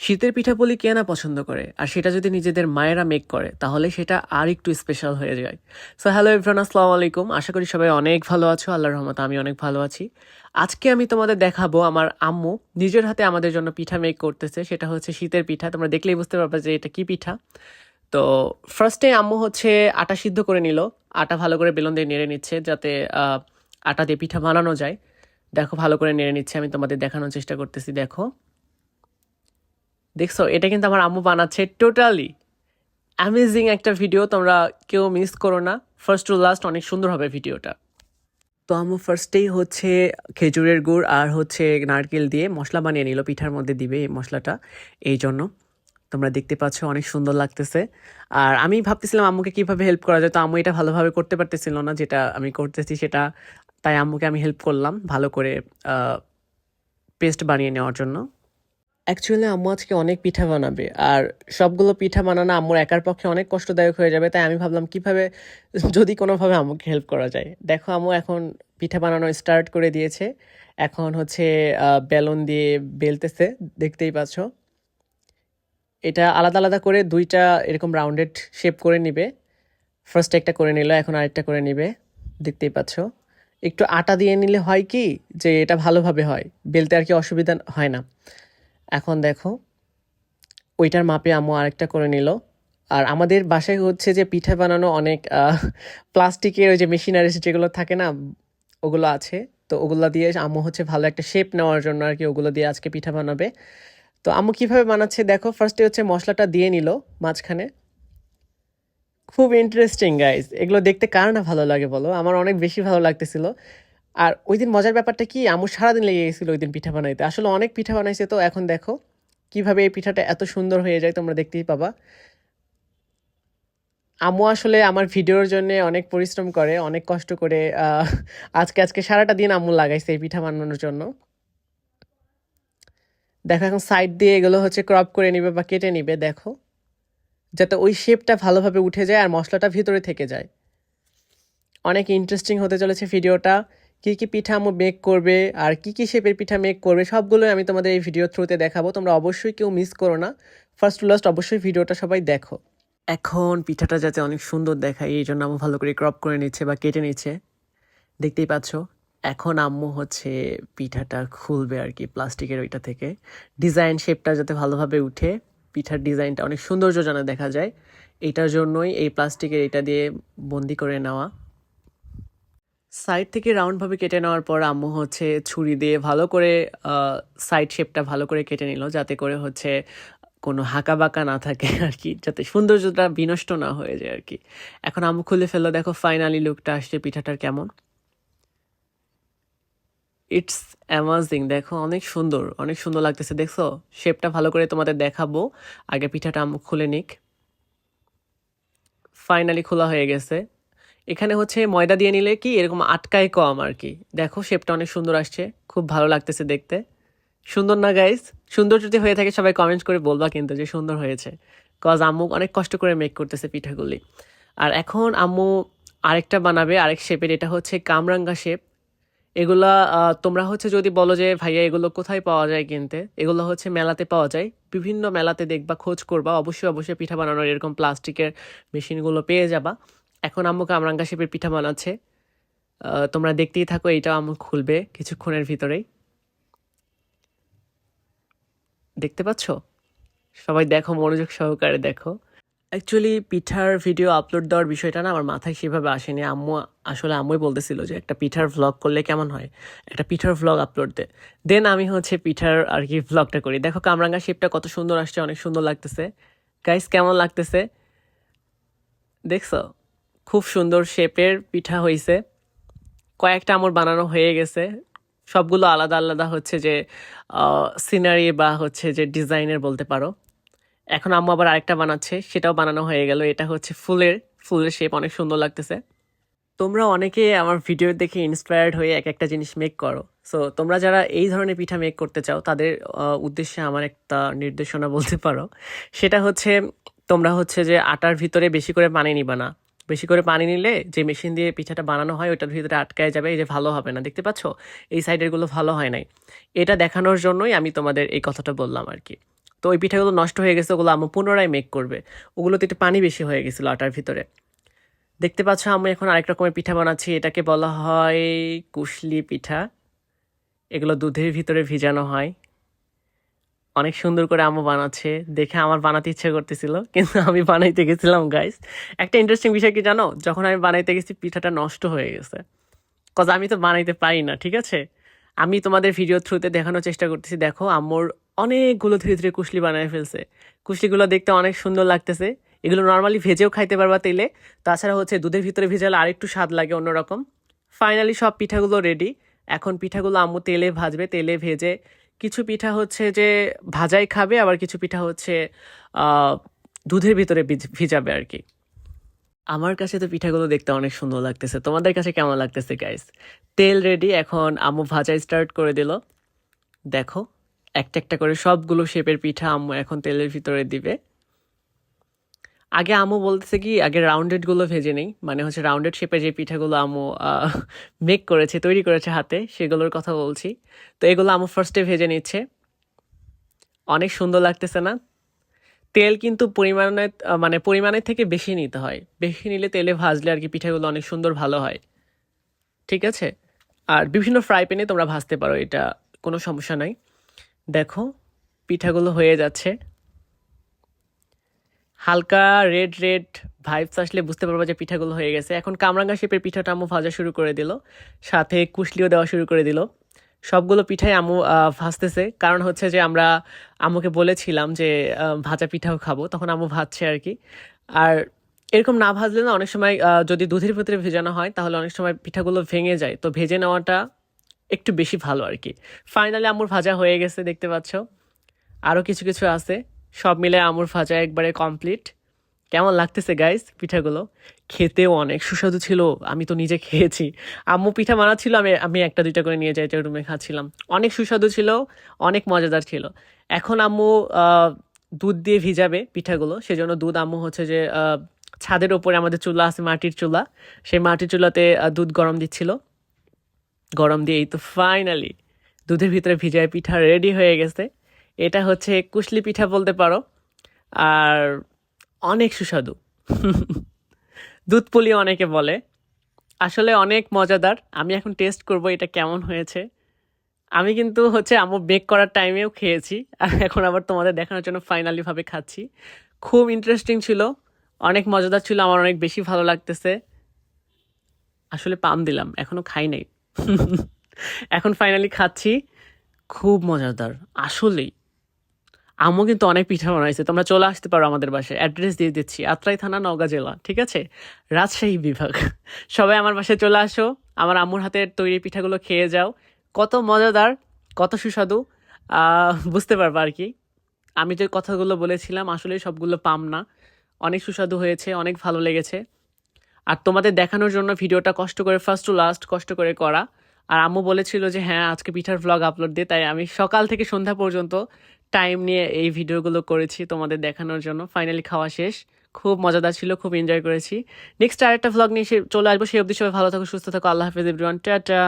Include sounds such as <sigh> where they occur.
শীতের পিঠাপুলি কে না পছন্দ করে? আর সেটা যদি নিজেদের মায়েরা মেক করে, তাহলে সেটা আর একটু স্পেশাল হয়ে যায়। সো হ্যালো এভরান আসসালামু আলাইকুম। আশা করি সবাই অনেক ভালো আছো। আল্লাহর রহমত আমি অনেক ভালো আছি। আজকে আমি তোমাদের দেখাবো আমার আম্মু নিজের হাতে আমাদের জন্য পিঠা মেক করতেছে। সেটা হচ্ছে শীতের পিঠা। তোমরা দেখলেই বুঝতে পারবে যে এটা কি পিঠা। তো ফার্স্টে আম্মু হচ্ছে আটা সিদ্ধ করে নিল। আটা ভালো করে বেলন দিয়ে নেড়ে নিচ্ছে যাতে আটা দিয়ে পিঠা বানানো যায়। দেখো, ভালো করে নেড়ে নিচ্ছে। আমি তোমাদের দেখানোর চেষ্টা করতেছি। দেখো। দেখছ, এটা কিন্তু আমার আম্মু বানাচ্ছে টোটালি অ্যামেজিং একটা ভিডিও তোমরা কেউ মিস করো না। ফার্স্ট টু লাস্ট অনেক সুন্দর হবে ভিডিওটা তো আম্মু ফার্স্টেই হচ্ছে খেজুরের গুড় আর হচ্ছে নারকেল দিয়ে মশলা বানিয়ে নিল, পিঠার মধ্যে দিবে এই মশলাটা। এই জন্য তোমরা দেখতে পাচ্ছ, অনেক সুন্দর লাগতেছে। আর আমি ভাবতেছিলাম আম্মুকে কীভাবে হেল্প করা যায়, তো আম্মু এটা ভালোভাবে করতে পারতেছিল না, যেটা আমি করতেছি সেটা। তাই আম্মুকে আমি হেল্প করলাম ভালো করে পেস্ট বানিয়ে নেওয়ার জন্য। অ্যাকচুয়ালি আম্মু আজকে অনেক পিঠা বানাবে। আর সবগুলো পিঠা বানানো আম্মুর একার পক্ষে অনেক কষ্টদায়ক হয়ে যাবে, তাই আমি ভাবলাম কীভাবে <laughs> যদি কোনোভাবে আম্মুকে হেল্প করা যায়। দেখো, আম্মু এখন পিঠা বানানো স্টার্ট করে দিয়েছে। এখন হচ্ছে বেলুন দিয়ে বেলতেছে, দেখতেই পাচ্ছ। এটা আলাদা আলাদা করে দুইটা এরকম রাউন্ডেড শেপ করে নিবে। ফার্স্ট একটা করে নিল, এখন আরেকটা করে নিবে। দেখতেই পাচ্ছ। একটু আটা দিয়ে নিলে হয় কি, যে এটা ভালোভাবে হয়, বেলতে আর কি অসুবিধা হয় না। এখন দেখো, ওইটার মাপে আম্মু আরেকটা করে নিল। আর আমাদের বাসায় হচ্ছে যে পিঠা বানানো অনেক প্লাস্টিকের ওই যে মেশিনারিজ যেগুলো থাকে না, ওগুলো আছে। তো ওগুলো দিয়ে আম্মু হচ্ছে ভালো একটা শেপ নেওয়ার জন্য আর কি ওগুলো দিয়ে আজকে পিঠা বানাবে। তো আম্মু কীভাবে বানাচ্ছে দেখো ফার্স্টে হচ্ছে মশলাটা দিয়ে নিল মাঝখানে। খুব ইন্টারেস্টিং গাইজ এগুলো দেখতে কার না ভালো লাগে বলো? আমার অনেক বেশি ভালো লাগতেছিল। আর ওই দিন মজার ব্যাপারটা কি, আম্মু সারাদিন লেগে গেছিল ওই দিন পিঠা বানাইতে। আসলে অনেক পিঠা বানাইছে তো, এখন দেখো কীভাবে এই পিঠাটা এত সুন্দর হয়ে যায়, তোমরা দেখতেই পাবা। আম্মু আসলে আমার ভিডিওর জন্য অনেক পরিশ্রম করে, অনেক কষ্ট করে আজকে আজকে সারাটা দিন আম্মু লাগাইছে এই পিঠা বানানোর জন্য। দেখো এখন সাইড দিয়ে এগুলো হচ্ছে ক্রপ করে নিবে বা কেটে নিবে, দেখো। যাতে ওই শেপটা ভালোভাবে উঠে যায় আর মশলাটা ভিতরে থেকে যায়। অনেক ইন্টারেস্টিং হতে চলেছে ভিডিওটা। কি কি পিঠা মেক করবে আর কি কি শেপের পিঠা মেক করবে সবগুলোই আমি তোমাদের এই ভিডিও থ্রুতে দেখাবো। তোমরা অবশ্যই কেউ মিস করো না। ফার্স্ট টু লাস্ট অবশ্যই ভিডিওটা সবাই দেখো। এখন পিঠাটা যাতে অনেক সুন্দর দেখায়, এই জন্য আম্মু ভালো করে ক্রপ করে নিচ্ছে বা কেটে নিচ্ছে। দেখতেই পাচ্ছ, এখন আম্মু হচ্ছে পিঠাটা খুলবে আর কি প্লাস্টিকের ওইটা থেকে। ডিজাইন শেপটা যাতে ভালোভাবে উঠে, পিঠার ডিজাইনটা অনেক সৌন্দর্য যেন দেখা যায়। এইটার জন্যই এই প্লাস্টিকের এটা দিয়ে বন্দি করে নেওয়া। সাইড থেকে রাউন্ডভাবে কেটে নেওয়ার পর আম্মু হচ্ছে ছুরি দিয়ে ভালো করে সাইড শেপটা ভালো করে কেটে নিল, যাতে করে হচ্ছে কোনো হাঁকা বাঁকা না থাকে আর কি, যাতে সৌন্দর্যটা বিনষ্ট না হয়ে যায় আর কি। এখন আম্মু খুলে ফেলল, দেখো ফাইনালি লুকটা আসছে, পিঠাটার কেমন? ইটস অ্যামাজিং দেখো, অনেক সুন্দর অনেক সুন্দর লাগতেছে, দেখছ? শেপটা ভালো করে তোমাদের দেখাবো, আগে পিঠাটা আম্মু খুলে নিক। ফাইনালি খোলা হয়ে গেছে। এখানে হচ্ছে ময়দা দিয়ে নিলে কি এরকম আটকায় কম আর কি। দেখো শেপটা অনেক সুন্দর আসছে, খুব ভালো লাগতেছে দেখতে। সুন্দর না গাইস সুন্দর যদি হয়ে থাকে সবাই কমেন্ট করে বলবা কিন্তু যে সুন্দর হয়েছে। কজ আম্মু অনেক কষ্ট করে মেক করতেছে পিঠাগুলি। আর এখন আম্মু আরেকটা বানাবে, আরেক শেপের এটা হচ্ছে কামরাঙ্গা শেপ এগুলা তোমরা হচ্ছে যদি বলো যে, ভাইয়া, এগুলো কোথায় পাওয়া যায় কিনতে? এগুলো হচ্ছে মেলাতে পাওয়া যায়। বিভিন্ন মেলাতে দেখবা, খোঁজ করবা, অবশ্যই অবশ্যই পিঠা বানানোর এরকম প্লাস্টিকের মেশিনগুলো পেয়ে যাবা। এখন আম্মু কামরাঙ্গা শেপের পিঠা বানাচ্ছে তোমরা দেখতেই থাকো এইটাও আম্মু খুলবে কিছুক্ষণের ভিতরেই। দেখতে পাচ্ছ? সবাই দেখো, মনোযোগ সহকারে দেখো। অ্যাকচুয়ালি পিঠার ভিডিও আপলোড দেওয়ার বিষয়টা না আমার মাথায় সেভাবে আসেনি। আম্মু আসলে আম্মুই বলতেছিল যে, একটা পিঠার ভ্লগ করলে কেমন হয়? একটা পিঠার ভ্লগ আপলোড দে। দেন আমি হচ্ছে পিঠার আর কি ভ্লগটা করি। দেখো, কামরাঙ্গা শেপটা কত সুন্দর আসছে, অনেক সুন্দর লাগতেছে। গাইস কেমন লাগতেছে? দেখছ? খুব সুন্দর শেপের পিঠা হয়েছে কয়েকটা আমার বানানো হয়ে গেছে। সবগুলো আলাদা আলাদা হচ্ছে যে সিনারি বা হচ্ছে যে ডিজাইনের বলতে পারো। এখন আম্মু আবার আরেকটা বানাচ্ছে, সেটাও বানানো হয়ে গেল। এটা হচ্ছে ফুলের ফুলের শেপ অনেক সুন্দর লাগতেছে। তোমরা অনেকে আমার ভিডিও দেখে ইন্সপায়ার্ড হয়ে এক একটা জিনিস মেক করো। সো তোমরা যারা এই ধরনের পিঠা মেক করতে চাও, তাদের উদ্দেশ্যে আমার একটা নির্দেশনা বলতে পারো। সেটা হচ্ছে, তোমরা হচ্ছে যে আটার ভিতরে বেশি করে পানি নিবা না। বেশি করে পানি নিলে যে মেশিন দিয়ে পিঠাটা বানানো হয় ওটার ভিতরে আটকায় যাবে, এই যে ভালো হবে না। দেখতে পাচ্ছ? এই সাইডেরগুলো ভালো হয় নাই। এটা দেখানোর জন্যই আমি তোমাদের এই কথাটা বললাম আর কি। তো ওই পিঠাগুলো নষ্ট হয়ে গেছে, ওগুলো আম্মু পুনরায় মেক করবে। ওগুলোতে একটু পানি বেশি হয়ে গেছিল আটার ভিতরে। দেখতে পাচ্ছ আমি এখন আরেক রকমের পিঠা বানাচ্ছি। এটাকে বলা হয় কুশলি পিঠা। এগুলো দুধের ভিতরে ভিজানো হয়। অনেক সুন্দর করে আম্মু বানাচ্ছে। দেখে আমার বানাতে ইচ্ছে করতেছিল, কিন্তু আমি বানাইতে গেছিলাম গাইস একটা ইন্টারেস্টিং বিষয় কি জানো? যখন আমি বানাইতে গেছি, পিঠাটা নষ্ট হয়ে গেছে। কজ আমি তো বানাইতে পারি না, ঠিক আছে? আমি তোমাদের ভিডিও থ্রুতে দেখানোর চেষ্টা করতেছি। দেখো, আম্মুর অনেকগুলো ধীরে ধীরে কুশলি বানায় ফেলছে। কুশলিগুলো দেখতে অনেক সুন্দর লাগতেছে। এগুলো নর্মালি ভেজেও খাইতে পারবা তেলে। তাছাড়া হচ্ছে দুধের ভিতরে ভেজালে আরেকটু স্বাদ লাগে অন্যরকম। ফাইনালি সব পিঠাগুলো রেডি এখন পিঠাগুলো আম্মু তেলে ভাজবে, তেলে ভেজে কিছু পিঠা হচ্ছে যে ভাজাই খাবে, আবার কিছু পিঠা হচ্ছে দুধের ভিতরে ভিজ- ভিজাবে আর কি। আমার কাছে তো পিঠাগুলো দেখতে অনেক সুন্দর লাগতেছে। তোমাদের কাছে কেমন লাগতেছে গাইস তেল রেডি এখন আম্মু ভাজা স্টার্ট করে দিল। দেখো, একটা একটা করে সবগুলো শেপের পিঠা আম্মু এখন তেলের ভিতরে দিবে। আগে আম্মু বলতেছে কি, আগে রাউন্ডেডগুলো ভেজে নেই। মানে হচ্ছে রাউন্ডেড শেপে যে পিঠাগুলো আম্মু মেক করেছে, তৈরি করেছে হাতে, সেগুলোর কথা বলছি। তো এগুলো আম্মু ফার্স্টে ভেজে নিচ্ছে। অনেক সুন্দর লাগতেছে না? তেল কিন্তু পরিমাণে মানে পরিমাণের থেকে বেশি নিতে হয়। বেশি নিলে তেলে ভাজলে আর কি পিঠাগুলো অনেক সুন্দর ভালো হয়। ঠিক আছে? আর বিভিন্ন ফ্রাই প্যানে তোমরা ভাজতে পারো, এটা কোনো সমস্যা নাই। দেখো, পিঠাগুলো হয়ে যাচ্ছে। হালকা রেড রেড ভাইবস আসলে বুঝতে পারব যে পিঠাগুলো হয়ে গেছে। এখন কামরাঙ্গা শেপের পিঠাটা আম্মু ভাজা শুরু করে দিল, সাথে কুশলিও দেওয়া শুরু করে দিল। সবগুলো পিঠাই আম্মু ভাজতেছে। কারণ হচ্ছে যে আমরা আম্মুকে বলেছিলাম যে ভাজা পিঠাও খাব, তখন আম্মু ভাজছে আর কি। আর এরকম না ভাজলে না অনেক সময় যদি দুধের ভিতরে ভেজানো হয়, তাহলে অনেক সময় পিঠাগুলো ভেঙে যায়। তো ভেজে নেওয়াটা একটু বেশি ভালো আর কি। ফাইনালি আম্মুর ভাজা হয়ে গেছে, দেখতে পাচ্ছ। আরও কিছু কিছু আছে। সব মিলে আমুর ভাজা একবারে কমপ্লিট কেমন লাগতেছে গাইস পিঠাগুলো? খেতেও অনেক সুস্বাদু ছিল, আমি তো নিজে খেয়েছি। আম্মু পিঠা বানাচ্ছিল আমি আমি একটা, দুইটা করে নিয়ে যাই, রুমে খাচ্ছিলাম। অনেক সুস্বাদু ছিল, অনেক মজাদার ছিল। এখন আম্মু দুধ দিয়ে ভিজাবে পিঠাগুলো, সেজন্য দুধ আম্মু হচ্ছে যে ছাদের ওপরে আমাদের চুলা আছে, মাটির চুলা। সেই মাটির চুলাতে দুধ গরম দিচ্ছিল। গরম দিয়ে এই তো ফাইনালি দুধের ভিতরে ভিজায় পিঠা রেডি হয়ে গেছে। এটা হচ্ছে কুশলি পিঠা বলতে পারো। আর অনেক সুস্বাদু। দুধ পুলি অনেকে বলে। আসলে অনেক মজাদার। আমি এখন টেস্ট করব এটা কেমন হয়েছে। আমি কিন্তু হচ্ছে আম্মু বেক করার টাইমেও খেয়েছি। আর এখন আবার তোমাদের দেখানোর জন্য ফাইনালিভাবে খাচ্ছি। খুব ইন্টারেস্টিং ছিল। অনেক মজাদার ছিল। আমার অনেক বেশি ভালো লাগতেছে। আসলে পাম দিলাম। এখনও খাই নাই। <laughs> এখন ফাইনালি খাচ্ছি। খুব মজাদার। আসলেই। আম্মু কিন্তু অনেক পিঠা বানাইছে, তোমরা চলে আসতে পারো আমাদের বাসায়। অ্যাড্রেস দিয়ে দিচ্ছি, আত্রাই থানা, নওগাঁ জেলা, ঠিক আছে? রাজশাহী বিভাগ। সবাই আমার বাসায় চলে আসো, আমার আম্মুর হাতের তৈরি পিঠাগুলো খেয়ে যাও। কত মজাদার, কত সুস্বাদু। বুঝতে পারব আর কি। আমি যে কথাগুলো বলেছিলাম আসলে সবগুলো পাম না। অনেক সুস্বাদু হয়েছে, অনেক ভালো লেগেছে। আর তোমাদের দেখানোর জন্য ভিডিওটা কষ্ট করে ফার্স্ট টু লাস্ট কষ্ট করে করা। আর আম্মু বলেছিল যে হ্যাঁ আজকে পিঠার ভ্লগ আপলোড দিয়ে। তাই আমি সকাল থেকে সন্ধ্যা পর্যন্ত টাইম নিয়ে এই ভিডিওগুলো করেছি তোমাদের দেখানোর জন্য। ফাইনালি খাওয়া শেষ। খুব মজাদার ছিল, খুব এনজয় করেছি। নেক্সট আরেকটা ভ্লগ নিয়ে চলে আসব। সেই অবধি সবাই ভালো থাকো, সুস্থ থাকো। আল্লাহ হাফিজ এভরিওয়ান টাটা।